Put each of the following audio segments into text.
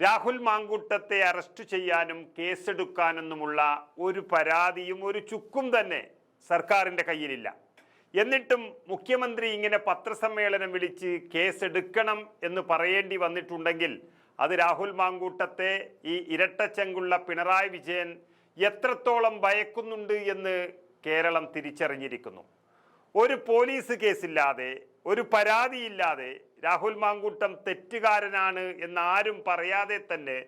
Rahul മാങ്കൂട്ടത്തെ arrest ചെയ്യാനും കേസെടുക്കാനൊന്നുമുള്ള ഒരു പരാതിയും ഒരു ചുക്കും തന്നെ സർക്കാരിന്റെ കയ്യിലില്ല. എന്നിട്ടും മുഖ്യമന്ത്രി ഇങ്ങനെ പത്രസമ്മേളനം വിളിച്ച് കേസെടുക്കണം എന്ന് പറയേണ്ടി വന്നിട്ടുണ്ടെങ്കിൽ അത് രാഹുൽ മാങ്കൂട്ടത്തെ ഈ ഇരട്ടച്ചെങ്കുള്ള പിണറായി വിജയൻ എത്രത്തോളം ഭയക്കുന്നുണ്ട് എന്ന് കേരളം തിരിച്ചറിഞ്ഞിരിക്കുന്നു. ഒരു പോലീസ് കേസില്ലാതെ ഒരു പരാതിയില്ലാതെ രാഹുൽ മാങ്കൂട്ടം തെറ്റുകാരനാണ് എന്ന് ആരും പറയാതെ തന്നെ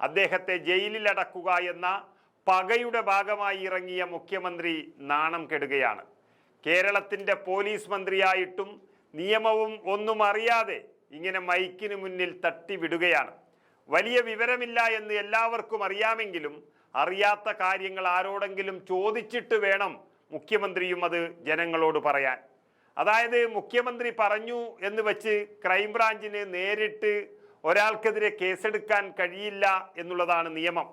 അദ്ദേഹത്തെ ജയിലിലടക്കുക എന്ന പകയുടെ ഭാഗമായി ഇറങ്ങിയ മുഖ്യമന്ത്രി നാണം കെടുകയാണ്. കേരളത്തിന്റെ പോലീസ് മന്ത്രിയായിട്ടും നിയമവും ഒന്നും അറിയാതെ ഇങ്ങനെ മൈക്കിന് മുന്നിൽ തട്ടിവിടുകയാണ്. വലിയ വിവരമില്ല എന്ന് എല്ലാവർക്കും അറിയാമെങ്കിലും അറിയാത്ത കാര്യങ്ങൾ ആരോടെങ്കിലും ചോദിച്ചിട്ട് വേണം മുഖ്യമന്ത്രിയും അത് ജനങ്ങളോട് പറയാൻ. അതായത് മുഖ്യമന്ത്രി പറഞ്ഞു എന്ന് വെച്ച് ക്രൈംബ്രാഞ്ചിന് നേരിട്ട് ഒരാൾക്കെതിരെ കേസെടുക്കാൻ കഴിയില്ല എന്നുള്ളതാണ് നിയമം.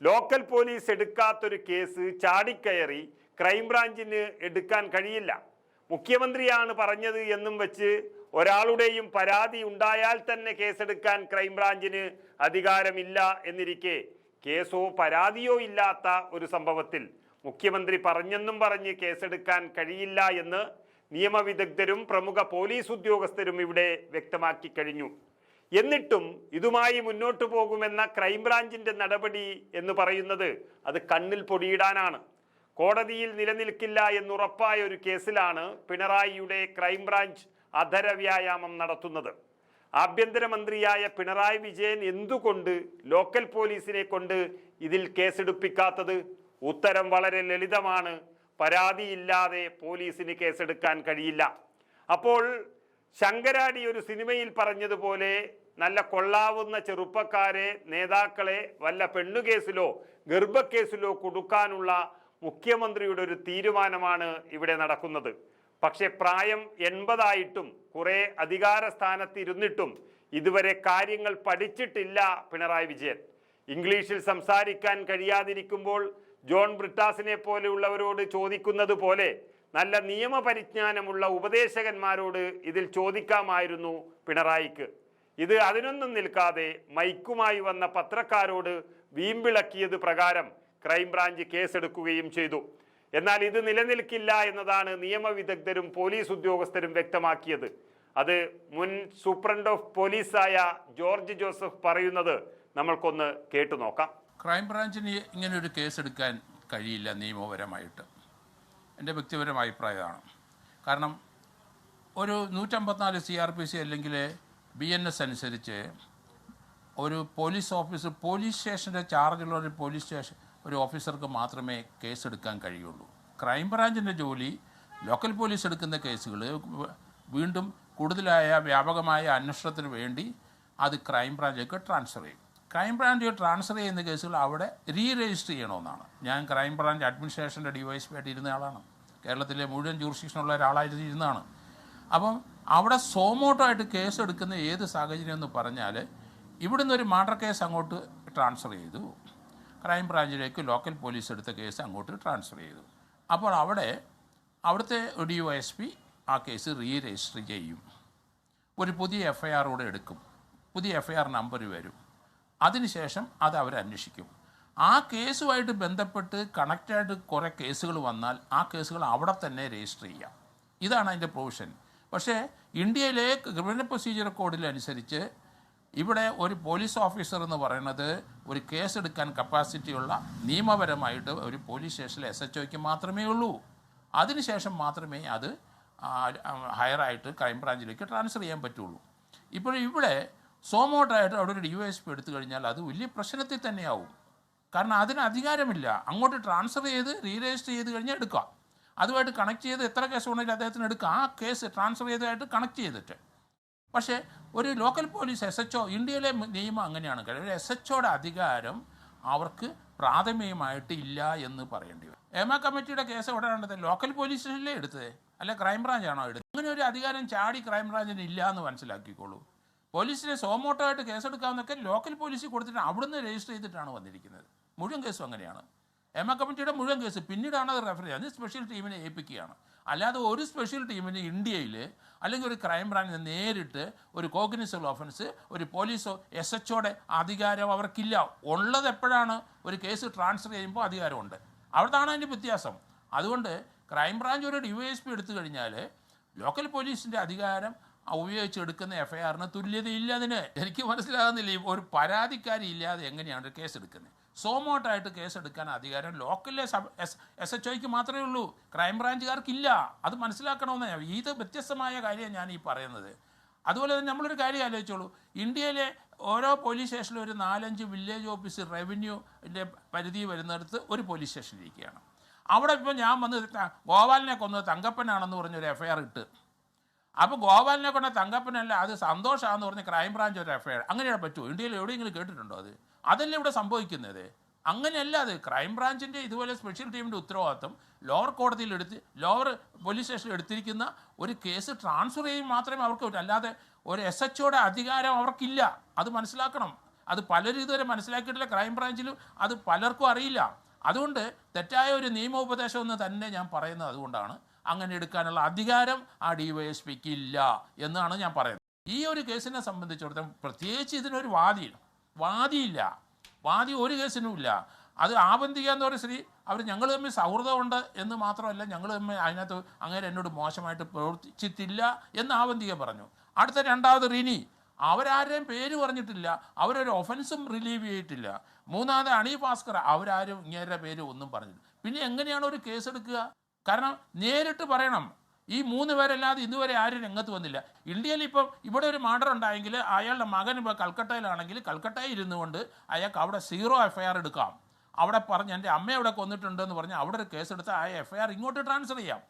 ലോക്കൽ പോലീസ് എടുക്കാത്തൊരു കേസ് ചാടിക്കയറി ക്രൈംബ്രാഞ്ചിന് എടുക്കാൻ കഴിയില്ല. മുഖ്യമന്ത്രിയാണ് പറഞ്ഞത് എന്നും വെച്ച് ഒരാളുടെയും പരാതി ഉണ്ടായാൽ തന്നെ കേസെടുക്കാൻ ക്രൈംബ്രാഞ്ചിന് അധികാരമില്ല എന്നിരിക്കെ കേസോ പരാതിയോ ഇല്ലാത്ത ഒരു സംഭവത്തിൽ മുഖ്യമന്ത്രി പറഞ്ഞെന്നും പറഞ്ഞ് കേസെടുക്കാൻ കഴിയില്ല എന്ന് നിയമവിദഗ്ധരും പ്രമുഖ പോലീസ് ഉദ്യോഗസ്ഥരും ഇവിടെ വ്യക്തമാക്കി കഴിഞ്ഞു. എന്നിട്ടും ഇതുമായി മുന്നോട്ടു പോകുമെന്ന ക്രൈംബ്രാഞ്ചിന്റെ നടപടി എന്ന് പറയുന്നത് അത് കണ്ണിൽ പൊടിയിടാനാണ്. കോടതിയിൽ നിലനിൽക്കില്ല എന്നുറപ്പായ ഒരു കേസിലാണ് പിണറായിയുടെ ക്രൈംബ്രാഞ്ച് അധര വ്യായാമം നടത്തുന്നത്. ആഭ്യന്തരമന്ത്രിയായ പിണറായി വിജയൻ എന്തുകൊണ്ട് ലോക്കൽ പോലീസിനെ കൊണ്ട് ഇതിൽ കേസെടുപ്പിക്കാത്തത്? ഉത്തരം വളരെ ലളിതമാണ്. പരാതിയില്ലാതെ പോലീസിന് കേസെടുക്കാൻ കഴിയില്ല. അപ്പോൾ ശങ്കരാടി ഒരു സിനിമയിൽ പറഞ്ഞതുപോലെ നല്ല കൊള്ളാവുന്ന ചെറുപ്പക്കാരെ നേതാക്കളെ വല്ല പെണ്ണുകേസിലോ ഗർഭക്കേസിലോ കൊടുക്കാനുള്ള മുഖ്യമന്ത്രിയുടെ ഒരു തീരുമാനമാണ് ഇവിടെ നടക്കുന്നത്. പക്ഷേ പ്രായം എൺപതായിട്ടും കുറെ അധികാര സ്ഥാനത്തിരുന്നിട്ടും ഇതുവരെ കാര്യങ്ങൾ പഠിച്ചിട്ടില്ല പിണറായി വിജയൻ. ഇംഗ്ലീഷിൽ സംസാരിക്കാൻ കഴിയാതിരിക്കുമ്പോൾ ജോൺ ബ്രിട്ടാസിനെ പോലെയുള്ളവരോട് ചോദിക്കുന്നത് പോലെ നല്ല നിയമപരിജ്ഞാനമുള്ള ഉപദേശകന്മാരോട് ഇതിൽ ചോദിക്കാമായിരുന്നു പിണറായിക്ക്. ഇത് അതിനൊന്നും നിൽക്കാതെ മൈക്കുമായി വന്ന പത്രക്കാരോട് വീമ്പിളക്കിയത് പ്രകാരം ക്രൈംബ്രാഞ്ച് കേസെടുക്കുകയും ചെയ്തു. എന്നാൽ ഇത് നിലനിൽക്കില്ല എന്നതാണ് നിയമവിദഗ്ധരും പോലീസ് ഉദ്യോഗസ്ഥരും വ്യക്തമാക്കിയത്. അത് മുൻ സൂപ്രണ്ട് ഓഫ് പോലീസായ ജോർജ് ജോസഫ് പറയുന്നത് നമ്മൾക്കൊന്ന് കേട്ടു നോക്കാം. ക്രൈംബ്രാഞ്ചിന് ഇങ്ങനൊരു കേസെടുക്കാൻ കഴിയില്ല നിയമപരമായിട്ട്. എന്റെ വ്യക്തിപരമായ അഭിപ്രായമാണ്. കാരണം ഒരു നൂറ്റമ്പത്തിനാല് സി ആർ പി സി അല്ലെങ്കിൽ ബി എൻ എസ് അനുസരിച്ച് ഒരു പോലീസ് ഓഫീസർ പോലീസ് സ്റ്റേഷന്റെ ചാർജുള്ള ഒരു പോലീസ് സ്റ്റേഷൻ ഒരു ഓഫീസർക്ക് മാത്രമേ കേസെടുക്കാൻ കഴിയുള്ളൂ. ക്രൈംബ്രാഞ്ചിന്റെ ജോലി ലോക്കൽ പോലീസ് എടുക്കുന്ന കേസുകൾ വീണ്ടും കൂടുതലായ വ്യാപകമായ അന്വേഷണത്തിന് വേണ്ടി അത് ക്രൈംബ്രാഞ്ചിലേക്ക് ട്രാൻസ്ഫർ ചെയ്യും. ക്രൈംബ്രാഞ്ച് ട്രാൻസ്ഫർ ചെയ്യുന്ന കേസുകൾ അവിടെ റീ രജിസ്റ്റർ ചെയ്യണമെന്നാണ്. ഞാൻ ക്രൈംബ്രാഞ്ച് അഡ്മിനിസ്ട്രേഷന്റെ ഡി വൈ എസ് ആയിട്ട് ഇരുന്ന ആളാണ്. കേരളത്തിലെ മുഴുവൻ ജൂറിസ്ഡിക്ഷനുള്ള ഒരാളായിട്ട് ഇരുന്നതാണ്. അപ്പം അവിടെ സോമോട്ടോ ആയിട്ട് കേസ് എടുക്കുന്ന ഏത് സാഹചര്യം എന്ന് പറഞ്ഞാൽ ഇവിടുന്ന് ഒരു മർഡർ കേസ് അങ്ങോട്ട് ട്രാൻസ്ഫർ ചെയ്തു. ക്രൈം ബ്രാഞ്ചിലേക്ക് ലോക്കൽ പോലീസ് എടുത്ത കേസ് അങ്ങോട്ട് ട്രാൻസ്ഫർ ചെയ്തു. അപ്പോൾ അവിടെ അവിടുത്തെ ഡി ഒ എസ് പി ആ കേസ് റീ രജിസ്റ്റർ ചെയ്യും. ഒരു പുതിയ എഫ് ഐ ആർ കൂടെ എടുക്കും. പുതിയ എഫ് ഐ ആർ നമ്പർ വരും. അതിനുശേഷം അത് അവരന്വേഷിക്കും ആ കേസുമായിട്ട് ബന്ധപ്പെട്ട് കണക്റ്റായിട്ട് കുറേ കേസുകൾ വന്നാൽ ആ കേസുകൾ അവിടെ തന്നെ രജിസ്റ്റർ ചെയ്യാം. ഇതാണ് അതിന്റെ പ്രൊവിഷൻ. പക്ഷേ ഇന്ത്യയിലെ ക്രിമിനൽ പ്രൊസീജിയർ കോഡിലനുസരിച്ച് ഇവിടെ ഒരു പോലീസ് ഓഫീസർ എന്ന് പറയുന്നത് ഒരു കേസ് എടുക്കാൻ കപ്പാസിറ്റിയുള്ള നിയമപരമായിട്ട് ഒരു പോലീസ് സ്റ്റേഷനിലെ എസ് എച്ച് ഒക്ക് മാത്രമേ ഉള്ളൂ. അതിനുശേഷം മാത്രമേ അത് ഹയറായിട്ട് ക്രൈംബ്രാഞ്ചിലേക്ക് ട്രാൻസ്ഫർ ചെയ്യാൻ പറ്റുള്ളൂ. ഇപ്പോൾ ഇവിടെ സോമോട്ടായിട്ട് അവിടെ ഒരു ഡി വൈ എസ് പി എടുത്തു കഴിഞ്ഞാൽ അത് വലിയ പ്രശ്നത്തിൽ തന്നെയാവും. കാരണം അതിന് അധികാരമില്ല. അങ്ങോട്ട് ട്രാൻസ്ഫർ ചെയ്ത് റീ രജിസ്റ്റർ ചെയ്ത് കഴിഞ്ഞാൽ എടുക്കാം. അതുമായിട്ട് കണക്ട് ചെയ്ത് എത്ര കേസ് ഉണ്ടെങ്കിലും അദ്ദേഹത്തിന് എടുക്കാം. ആ കേസ് ട്രാൻസ്ഫർ ചെയ്തതായിട്ട് കണക്ട് ചെയ്തിട്ട്. പക്ഷേ ഒരു local police S H O ഇന്ത്യയിലെ നിയമം അങ്ങനെയാണ്. കാര്യം ഒരു എസ് എച്ച് ഒയുടെ അധികാരം അവർക്ക് പ്രാഥമികമായിട്ട് ഇല്ല എന്ന് പറയേണ്ടി വരും. ഏമ കമ്മിറ്റിയുടെ കേസ് എവിടെ കണ്ടത് ലോക്കൽ പോലീസ് സ്റ്റേഷനിലേ എടുത്തത്? അല്ല ക്രൈംബ്രാഞ്ചാണോ എടുത്തത്? അങ്ങനെ ഒരു അധികാരം ചാടി ക്രൈംബ്രാഞ്ചിന് ഇല്ല എന്ന് മനസ്സിലാക്കിക്കോളൂ. പോലീസിനെ സോമോട്ടോ ആയിട്ട് കേസെടുക്കാമെന്നൊക്കെ ലോക്കൽ പോലീസിൽ കൊടുത്തിട്ട് അവിടുന്ന് രജിസ്റ്റർ ചെയ്തിട്ടാണ് വന്നിരിക്കുന്നത്. മുഴുവൻ കേസും അങ്ങനെയാണ്. എം എ കമ്മിറ്റിയുടെ മുഴുവൻ കേസ് പിന്നീടാണ് അത് റെഫർ ചെയ്യുന്നത്. സ്പെഷ്യൽ ടീമിനെ ഏൽപ്പിക്കുകയാണ്. അല്ലാതെ ഒരു സ്പെഷ്യൽ ടീമിന് ഇന്ത്യയിൽ അല്ലെങ്കിൽ ഒരു ക്രൈം ബ്രാഞ്ചിന് നേരിട്ട് ഒരു കോഗ്നിസബിൾ ഓഫൻസ് ഒരു പോലീസോ എസ് എച്ചോടെ അധികാരം അവർക്കില്ല. ഉള്ളത് എപ്പോഴാണ് ഒരു കേസ് ട്രാൻസ്ഫർ ചെയ്യുമ്പോൾ അധികാരമുണ്ട്. അവിടുത്താണ് അതിന്റെ വ്യത്യാസം. അതുകൊണ്ട് ക്രൈം ബ്രാഞ്ച് ഒരു എസ് പി എടുത്തു കഴിഞ്ഞാൽ ലോക്കൽ പോലീസിന്റെ അധികാരം ഉപയോഗിച്ചെടുക്കുന്ന എഫ് ഐ ആറിന് തുല്യതയില്ല അതിന്. എനിക്ക് മനസ്സിലാകുന്നില്ല. ഒരു പരാതിക്കാരി ഇല്ലാതെ എങ്ങനെയാണ് കേസ് എടുക്കുന്നത്? സോമോട്ടായിട്ട് കേസ് എടുക്കാൻ അധികാരം ലോക്കലിലെ സബ് എസ് എസ് എച്ച് ഒക്ക് മാത്രമേ ഉള്ളൂ. ക്രൈം ബ്രാഞ്ചുകാർക്കില്ല. അത് മനസ്സിലാക്കണമെന്ന് ഇത് വ്യത്യസ്തമായ കാര്യമാണ് ഞാൻ ഈ പറയുന്നത്. അതുപോലെ തന്നെ നമ്മളൊരു കാര്യം ആലോചിച്ചോളൂ. ഇന്ത്യയിലെ ഓരോ പോലീസ് സ്റ്റേഷനിലും ഒരു നാലഞ്ച് വില്ലേജ് ഓഫീസ് റവന്യൂന്റെ പരിധി വരുന്നിടത്ത് ഒരു പോലീസ് സ്റ്റേഷനിലിരിക്കുകയാണ് അവിടെ ഇപ്പോൾ ഞാൻ വന്ന് ഗോപാലിനെ കൊന്നത് തങ്കപ്പനാണെന്ന് പറഞ്ഞൊരു എഫ് ഐ ആർ ഇട്ട്. അപ്പോൾ ഗോപാലിനെ കൊണ്ട തങ്കപ്പനല്ല അത് സന്തോഷമാണെന്ന് പറഞ്ഞ് ക്രൈം ബ്രാഞ്ച് ഒരു എഫ്ഐആർ ആർ അങ്ങനെയാണ് പറ്റുമോ ഇന്ത്യയിൽ എവിടെയെങ്കിലും കേട്ടിട്ടുണ്ടോ അത്? അതല്ലേ ഇവിടെ സംഭവിക്കുന്നത്? അങ്ങനെയല്ല അത്. ക്രൈം ബ്രാഞ്ചിന്റെ ഇതുപോലെ സ്പെഷ്യൽ ടീമിന്റെ ഉത്തരവാദിത്വം ലോവർ കോടതിയിൽ എടുത്ത് ലോവർ പോലീസ് സ്റ്റേഷനിൽ എടുത്തിരിക്കുന്ന ഒരു കേസ് ട്രാൻസ്ഫർ ചെയ്യും മാത്രമേ അവർക്ക് പറ്റൂ. അല്ലാതെ ഒരു എസ് എച്ചോടെ അധികാരം അവർക്കില്ല. അത് മനസ്സിലാക്കണം. അത് പലരും ഇതുവരെ മനസ്സിലാക്കിയിട്ടില്ല. ക്രൈം ബ്രാഞ്ചിലും അത് പലർക്കും അറിയില്ല. അതുകൊണ്ട് തെറ്റായ ഒരു നിയമോപദേശം എന്ന് തന്നെ ഞാൻ പറയുന്നത് അതുകൊണ്ടാണ്. അങ്ങനെ എടുക്കാനുള്ള അധികാരം ആ ഡി വൈ ഇല്ല എന്നാണ് ഞാൻ പറയുന്നത്. ഈ ഒരു കേസിനെ സംബന്ധിച്ചിടത്തോളം പ്രത്യേകിച്ച് ഇതിനൊരു വാദി വാദിയില്ല. വാദി ഒരു കേസിനും ഇല്ല. അത് ആബന്ധിക എന്ന് പറയുന്ന സ്ത്രീ അവർ ഞങ്ങൾ തമ്മിൽ സൗഹൃദമുണ്ട് എന്ന് മാത്രമല്ല ഞങ്ങൾ തമ്മിൽ അതിനകത്ത് അങ്ങനെ എന്നോട് മോശമായിട്ട് പ്രവർത്തിച്ചിട്ടില്ല എന്ന് ആബന്ധിക പറഞ്ഞു. അടുത്ത രണ്ടാമത് റിനി. അവരാരെയും പേര് പറഞ്ഞിട്ടില്ല. അവരൊരു ഒഫൻസും റിലീവ് ചെയ്തിട്ടില്ല. മൂന്നാമത് അണി ഭാസ്കർ അവരാരും ഇങ്ങേരുടെ പേര് ഒന്നും പറഞ്ഞിട്ടില്ല. പിന്നെ എങ്ങനെയാണ് ഒരു കേസ് എടുക്കുക? കാരണം നേരിട്ട് പറയണം. ഈ മൂന്ന് പേരല്ലാതെ ഇതുവരെ ആരും രംഗത്ത് വന്നില്ല. ഇന്ത്യയിൽ ഇപ്പം ഇവിടെ ഒരു മർഡർ ഉണ്ടായെങ്കിൽ അയാളുടെ മകൻ ഇപ്പോൾ കൽക്കട്ടയിലാണെങ്കിൽ കൽക്കട്ടയിൽ ഇരുന്നുകൊണ്ട് അയാൾക്ക് അവിടെ സീറോ എഫ്ഐആർ എടുക്കാം. അവിടെ പറഞ്ഞ് എന്റെ അമ്മ അവിടെ കൊന്നിട്ടുണ്ടെന്ന് പറഞ്ഞ് അവിടെ ഒരു കേസ് എടുത്ത് ആ എഫ്ഐആർ ഇങ്ങോട്ട് ട്രാൻസ്ഫർ ചെയ്യാം.